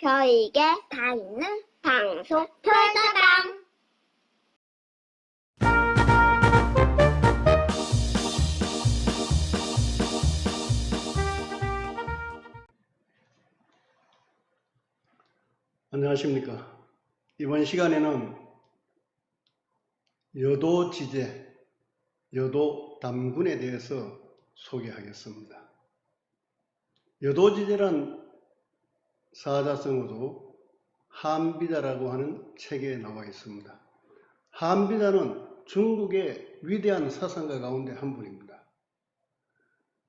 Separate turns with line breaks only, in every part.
별에게 다 있는 방송 별다방
안녕하십니까. 이번 시간에는 여도 지제, 여도 담군에 대해서 소개하겠습니다. 여도 지제란 사자성어도 한비자라고 하는 책에 나와 있습니다. 한비자는 중국의 위대한 사상가 가운데 한 분입니다.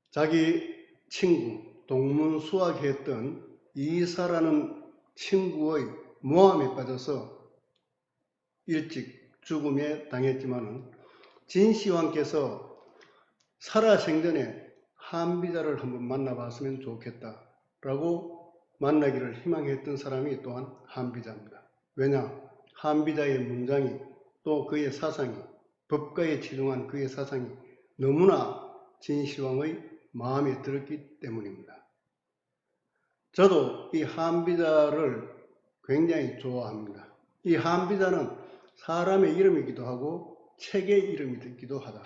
자기 친구, 동문 수학했던 이사라는 친구의 모함에 빠져서 일찍 죽음에 당했지만은 진시황께서 살아생전에 한비자를 한번 만나봤으면 좋겠다라고 만나기를 희망했던 사람이 또한 한비자입니다. 왜냐? 한비자의 문장이 또 그의 사상이 법가에 치중한 그의 사상이 너무나 진시황의 마음에 들었기 때문입니다. 저도 이 한비자를 굉장히 좋아합니다. 이 한비자는 사람의 이름이기도 하고 책의 이름이기도 하다.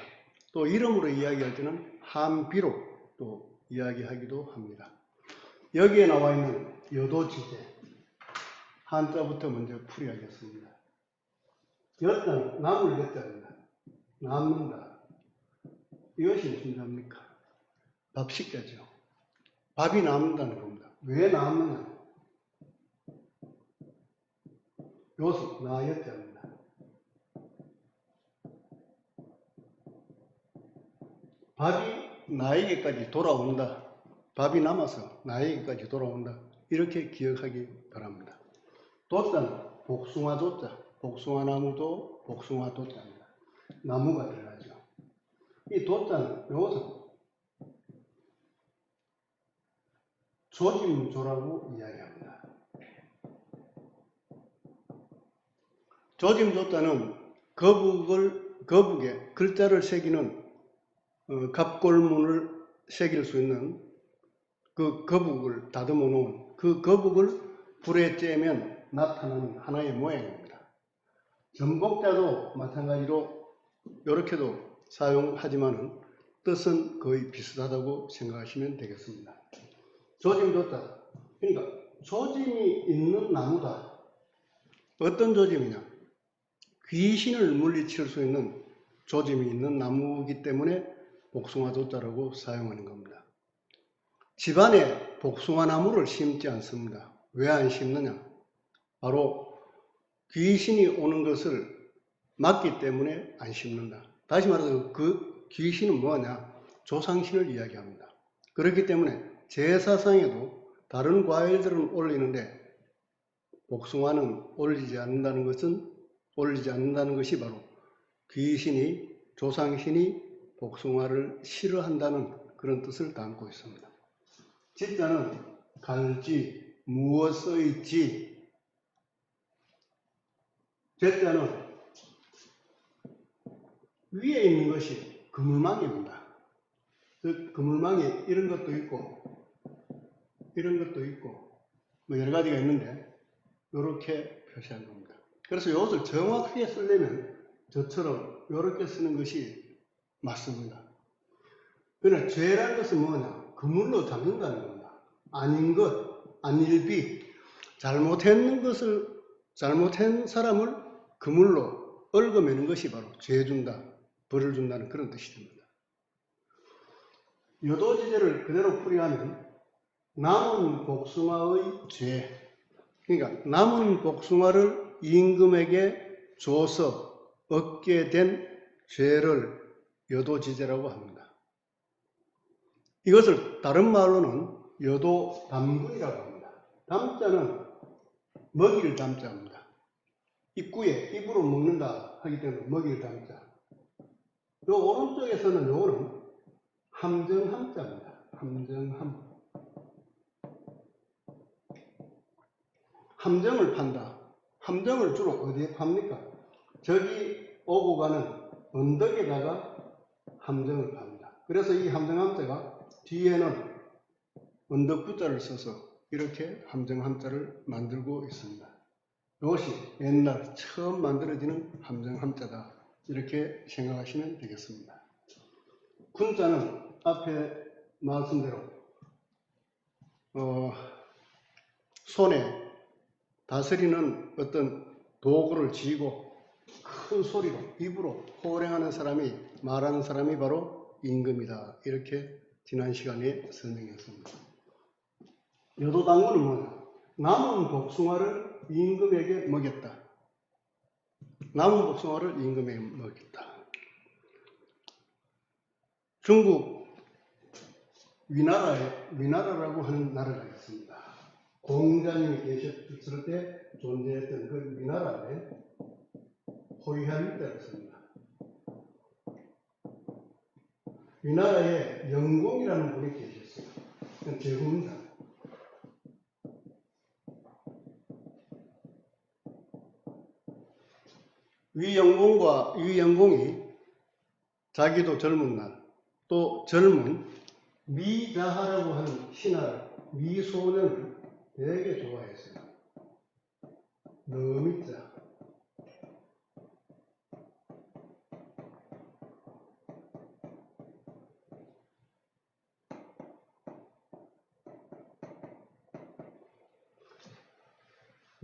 또 이름으로 이야기할 때는 한비로 또 이야기하기도 합니다. 여기에 나와 있는 여도지제 한자부터 먼저 풀이하겠습니다. 여자는 남을 여자입니다. 남는다. 이것이 무슨 답니까? 밥 식자죠. 밥이 남는다는 겁니다. 왜 남느냐? 요수 나였자입니다. 밥이 나에게까지 돌아온다. 밥이 남아서 나에게까지 돌아온다. 이렇게 기억하기 바랍니다. 도자는 복숭아 도자, 복숭아 나무도 복숭아 도자입니다. 나무가 들어가죠. 이 도자는 요것은 조짐조라고 이야기합니다. 조짐조자는 거북을, 거북에 글자를 새기는 어, 갑골문을 새길 수 있는 그 거북을 다듬어 놓은 그 거북을 불에 쬐면 나타나는 하나의 모양입니다. 전복자도 마찬가지로 이렇게도 사용하지만은 뜻은 거의 비슷하다고 생각하시면 되겠습니다. 조짐조자. 그러니까 조짐이 있는 나무다. 어떤 조짐이냐? 귀신을 물리칠 수 있는 조짐이 있는 나무이기 때문에 복숭아 조자라고 사용하는 겁니다. 집안에 복숭아 나무를 심지 않습니다. 왜 안 심느냐? 바로 귀신이 오는 것을 막기 때문에 안 심는다. 다시 말해서 그 귀신은 뭐냐? 조상신을 이야기합니다. 그렇기 때문에 제사상에도 다른 과일들은 올리는데 복숭아는 올리지 않는다는 것은 올리지 않는다는 것이 바로 귀신이 조상신이 복숭아를 싫어한다는 그런 뜻을 담고 있습니다. 집자는 갈지 무엇의지 제자는 위에 있는 것이 그물망입니다. 그 그물망이 이런 것도 있고 이런 것도 있고 뭐 여러 가지가 있는데 이렇게 표시한 겁니다. 그래서 이것을 정확하게 쓰려면 저처럼 이렇게 쓰는 것이 맞습니다. 그러나 죄라는 것은 뭐냐? 그물로 잡는다는 겁니다. 아닌 것, 안일비, 잘못했는 것을 잘못한 사람을 그물로 얽어매는 것이 바로 죄 준다, 벌을 준다는 그런 뜻이 됩니다. 여도지제를 그대로 풀이하면 남은 복숭아의 죄, 그러니까 남은 복숭아를 임금에게 줘서 얻게 된 죄를 여도지제라고 합니다. 이것을 다른 말로는 여도 담군이라고 합니다. 담자는 먹이를 담자입니다. 입구에 입으로 먹는다 하기 때문에 먹이를 담자. 요 오른쪽에서는 요거는 함정함자입니다. 함정함. 함정을 판다. 함정을 주로 어디에 팝니까? 저기 오고 가는 언덕에다가 함정을 팝니다. 그래서 이 함정함자가 뒤에는 언덕 부자를 써서 이렇게 함정함자를 만들고 있습니다. 이것이 옛날 처음 만들어지는 함정함자다. 이렇게 생각하시면 되겠습니다. 군자는 앞에 말씀대로 어, 손에 다스리는 어떤 도구를 쥐고 큰 소리로 입으로 호령하는 사람이 말하는 사람이 바로 임금이다. 이렇게 지난 시간에 설명했습니다. 여도당군은? 남은 복숭아를 임금에게 먹였다. 남은 복숭아를 임금에게 먹였다. 중국 위나라에 위나라라고 하는 나라가 있습니다. 공자님이 계셨을 때 존재했던 그 위나라에 호위한 때가 있습니다. 위나라에 영공이라는 분이 계셨어요. 제국입니다. 위 영공과 위 영공이 자기도 젊은 날, 또 젊은 미자하라고 하는 신하를, 미소년을 되게 좋아했어요. 너미자.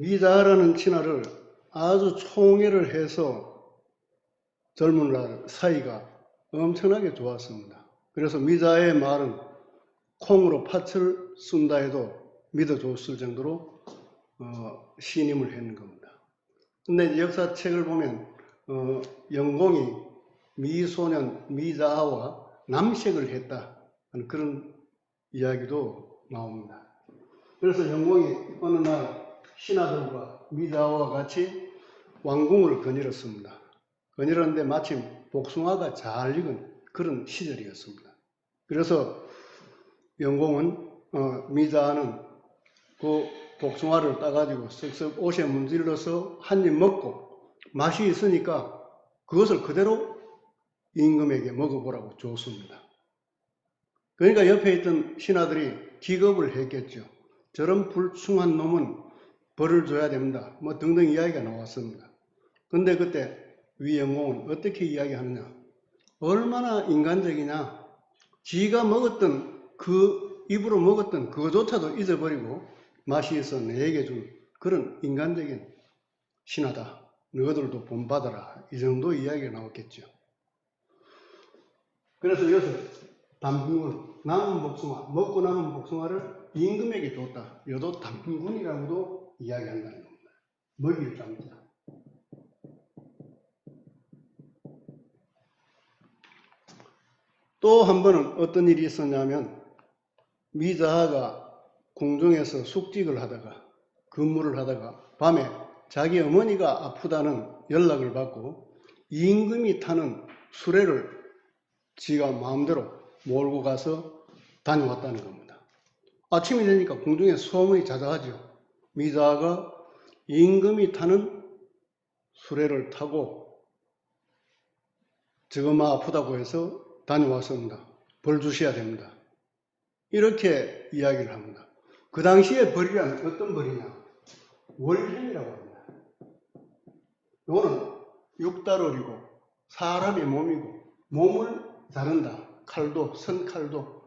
미자하라는 신하를 아주 총애를 해서 젊은 날 사이가 엄청나게 좋았습니다. 그래서 미자의 말은 콩으로 팥을 쓴다 해도 믿어줬을 정도로 어, 신임을 했는 겁니다. 근데 역사책을 보면 어, 영공이 미소년 미자와 남색을 했다 하는 그런 이야기도 나옵니다. 그래서 영공이 어느 날 신하들과 미자와 같이 왕궁을 거닐었습니다. 거닐었는데 마침 복숭아가 잘 익은 그런 시절이었습니다. 그래서 영공은 어, 미자는 그 복숭아를 따가지고 쓱쓱 옷에 문질러서 한 입 먹고 맛이 있으니까 그것을 그대로 임금에게 먹어보라고 줬습니다. 그러니까 옆에 있던 신하들이 기겁을 했겠죠. 저런 불충한 놈은 벌을 줘야 됩니다. 뭐 등등 이야기가 나왔습니다. 근데 그때 위영공은 어떻게 이야기하느냐? 얼마나 인간적이냐? 지가 먹었던 그 입으로 먹었던 그거조차도 잊어버리고 있어 내게 준 그런 인간적인 신하다. 너희들도 본받아라. 이 정도 이야기가 나왔겠죠. 그래서 여기서 담군은 남은 복숭아, 먹고 남은 복숭아를 임금에게 줬다. 여도 담군이라고도 이야기한다는 겁니다. 먹일 장자. 또 한 번은 어떤 일이 있었냐면 미자하가 궁중에서 숙직을 하다가 근무를 하다가 밤에 자기 어머니가 아프다는 연락을 받고 임금이 타는 수레를 지가 마음대로 몰고 가서 다녀왔다는 겁니다. 아침이 되니까 궁중에 소문이 자자하죠. 미자가 임금이 타는 수레를 타고 지금 아프다고 해서 다녀왔습니다. 벌 주셔야 됩니다. 이렇게 이야기를 합니다. 그 당시에 벌이란 어떤 벌이냐? 월형이라고 합니다. 이거는 육달월이고 사람의 몸이고 몸을 자른다. 칼도 선칼도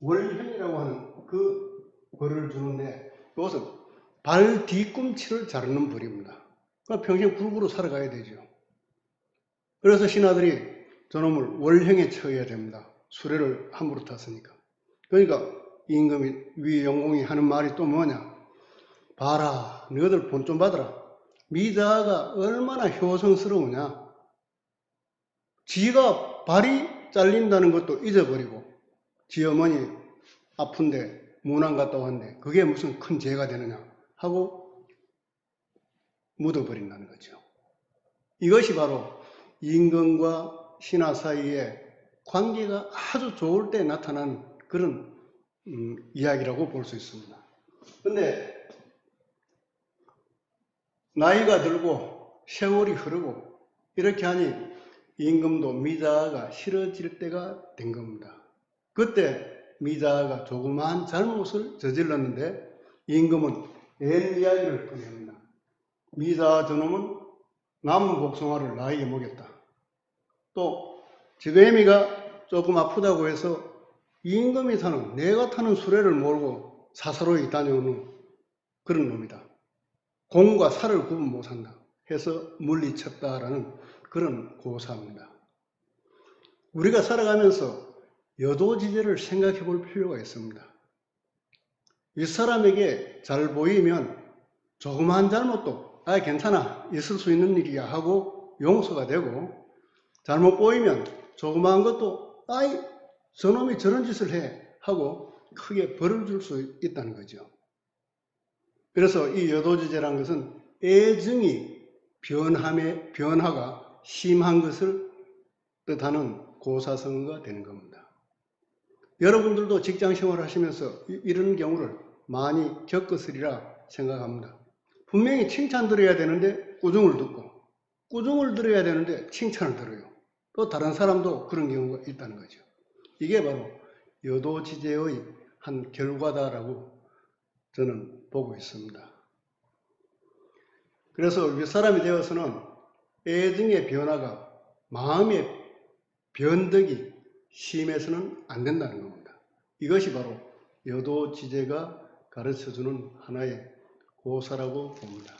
월형이라고 하는 그 벌을 주는데 이것은 발 뒤꿈치를 자르는 벌입니다. 그러니까 평생 굴구로 살아가야 되죠. 그래서 신하들이 저놈을 월형에 처해야 됩니다. 수레를 함부로 탔으니까. 그러니까 임금이 위 영공이 하는 말이 또 뭐냐? 봐라, 너희들 본 좀 받아라. 미자가 얼마나 효성스러우냐? 지가 발이 잘린다는 것도 잊어버리고, 지 어머니 아픈데 문안 갔다 왔는데 그게 무슨 큰 죄가 되느냐 하고 묻어버린다는 거죠. 이것이 바로 임금과 신하 사이의 관계가 아주 좋을 때 나타난 그런 음, 이야기라고 볼 수 있습니다. 근데 나이가 들고 세월이 흐르고 이렇게 하니 임금도 미자가 싫어질 때가 된 겁니다. 그때 미자가 조그마한 잘못을 저질렀는데 임금은 옛 이야기를 꺼냅니다. 미자 저놈은 남은 복숭아를 나에게 먹였다. 또 지그애미가 조금 아프다고 해서 임금이 타는 내가 타는 수레를 몰고 사사로이 다녀오는 그런 놈이다. 공과 사를 구분 못한다. 해서 물리쳤다라는 그런 고사입니다. 우리가 살아가면서 여도지제를 생각해 볼 필요가 있습니다. 윗사람에게 잘 보이면 조그마한 잘못도 아 괜찮아 있을 수 있는 일이야 하고 용서가 되고 잘못 보이면 조그마한 것도 아이 저놈이 저런 짓을 해 하고 크게 벌을 줄 수 있다는 거죠. 그래서 이 여도지제란 것은 애증이 변함의 변화가 심한 것을 뜻하는 고사성어가 되는 겁니다. 여러분들도 직장 생활을 하시면서 이- 이런 경우를 많이 겪었으리라 생각합니다. 분명히 칭찬 들어야 되는데 꾸중을 듣고 꾸중을 들어야 되는데 칭찬을 들어요. 또 다른 사람도 그런 경우가 있다는 거죠. 이게 바로 여도지제의 한 결과다라고 저는 보고 있습니다. 그래서 윗사람이 되어서는 애증의 변화가 마음의 변덕이 심해서는 안 된다는 겁니다. 이것이 바로 여도 지제가 가르쳐주는 하나의 고사라고 봅니다.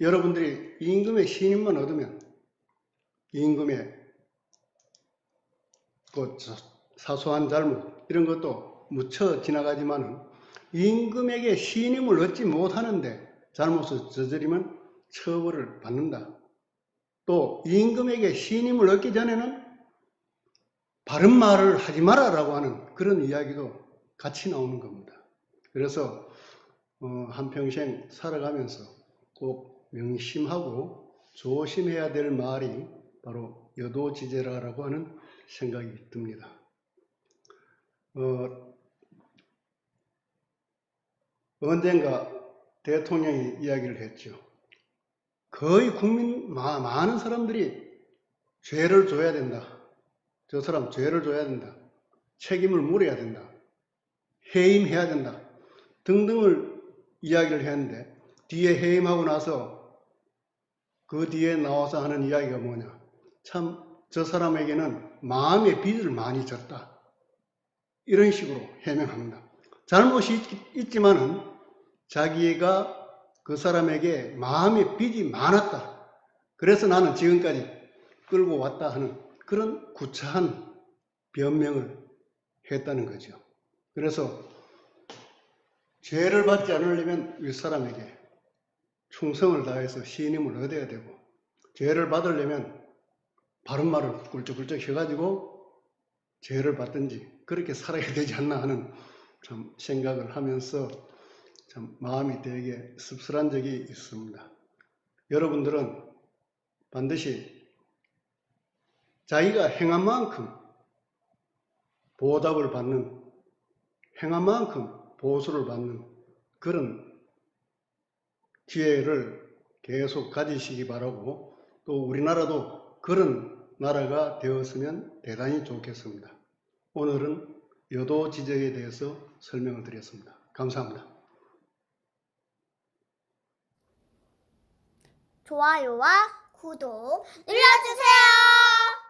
여러분들이 임금의 신임만 얻으면 임금의 그 사소한 잘못 이런 것도 묻혀 지나가지만은 임금에게 신임을 얻지 못하는데 잘못을 저지르면 처벌을 받는다. 또 임금에게 신임을 얻기 전에는 바른 말을 하지 마라라고 하는 그런 이야기도 같이 나오는 겁니다. 그래서 어, 한평생 살아가면서 꼭 명심하고 조심해야 될 말이 바로 여도지제라라고 하는 생각이 듭니다. 어, 언젠가 대통령이 이야기를 했죠. 거의 국민 마- 많은 사람들이 죄를 져야 된다. 저 사람 죄를 져야 된다. 책임을 물어야 된다. 해임해야 된다. 등등을 이야기를 했는데 뒤에 해임하고 나서 그 뒤에 나와서 하는 이야기가 뭐냐. 참 저 사람에게는 마음의 빚을 많이 졌다. 이런 식으로 해명합니다. 잘못이 있, 지만은 자기가 그 사람에게 마음의 빚이 많았다. 그래서 나는 지금까지 끌고 왔다 하는 그런 구차한 변명을 했다는 거죠. 그래서 죄를 받지 않으려면 윗사람에게 충성을 다해서 신임을 얻어야 되고 죄를 받으려면 바른 말을 꿀쩍꿀쩍 해가지고 죄를 받든지 그렇게 살아야 되지 않나 하는 참 생각을 하면서 참 마음이 되게 씁쓸한 적이 있습니다. 여러분들은 반드시 자기가 행한 만큼 보답을 받는 행한 만큼 보수를 받는 그런 기회를 계속 가지시기 바라고 또 우리나라도 그런 나라가 되었으면 대단히 좋겠습니다. 오늘은 여도 지적에 대해서 설명을 드렸습니다. 감사합니다.
좋아요와 구독 눌러주세요.